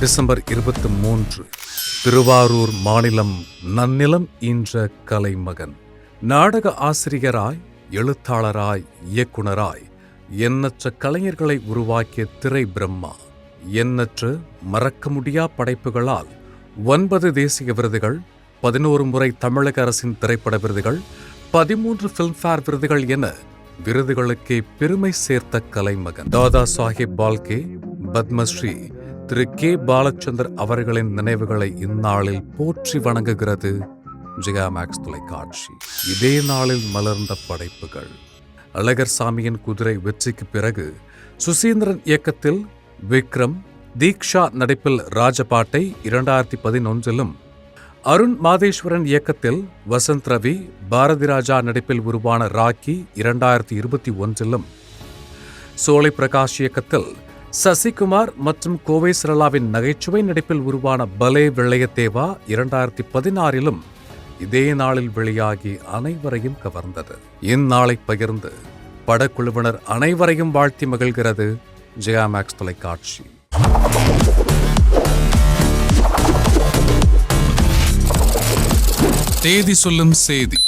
December இருபத்தி மூன்று திருவாரூர் மாநிலம் நன்னிலம் ஈன்ற கலைமகன் நாடக ஆசிரியராய் எழுத்தாளராய் இயக்குனராய் எண்ணற்ற கலைஞர்களை உருவாக்கிய திரை பிரம்மா எண்ணற்ற மறக்க முடியா படைப்புகளால் ஒன்பது தேசிய விருதுகள் பதினோரு முறை தமிழக அரசின் திரைப்பட விருதுகள் பதிமூன்று பிலிம்ஃபேர் விருதுகள் என விருதுகளுக்கே பெருமை சேர்த்த கலைமகன். தாதா சாஹிப் பால்கே பத்மஸ்ரீ திரு கே. பாலச்சந்தர் அவர்களின் நினைவுகளை இந்நாளில் போற்றி வணங்குகிறது ஜிகா மேக்ஸ் தொலைக்காட்சி. இதே நாளில் மலர்ந்த படைப்புகள். அழகர் சாமியின் குதிரை வெற்றிக்கு பிறகு சுசீந்திரன் இயக்கத்தில் விக்ரம் தீக்ஷா நடிப்பில் ராஜபாட்டை இரண்டாயிரத்தி பதினொன்றிலும் அருண் மாதேஸ்வரன் இயக்கத்தில் வசந்த் ரவி பாரதி ராஜா நடிப்பில் உருவான ராக்கி இரண்டாயிரத்தி இருபத்தி ஒன்றிலும் சோலை பிரகாஷ் இயக்கத்தில் சசிகுமார் மற்றும் கோவை சரளாவின் நகைச்சுவை நடிப்பில் உருவான பலே விளையத்தேவா இரண்டாயிரத்தி பதினாறிலும் இதே நாளில் வெளியாகி அனைவரையும் கவர்ந்தது. இந்நாளை பகிர்ந்து படக்குழுவினர் அனைவரையும் வாழ்த்தி மகிழ்கிறது ஜெயா மேக்ஸ் தொலைக்காட்சி. தேதி சொல்லும் செய்தி.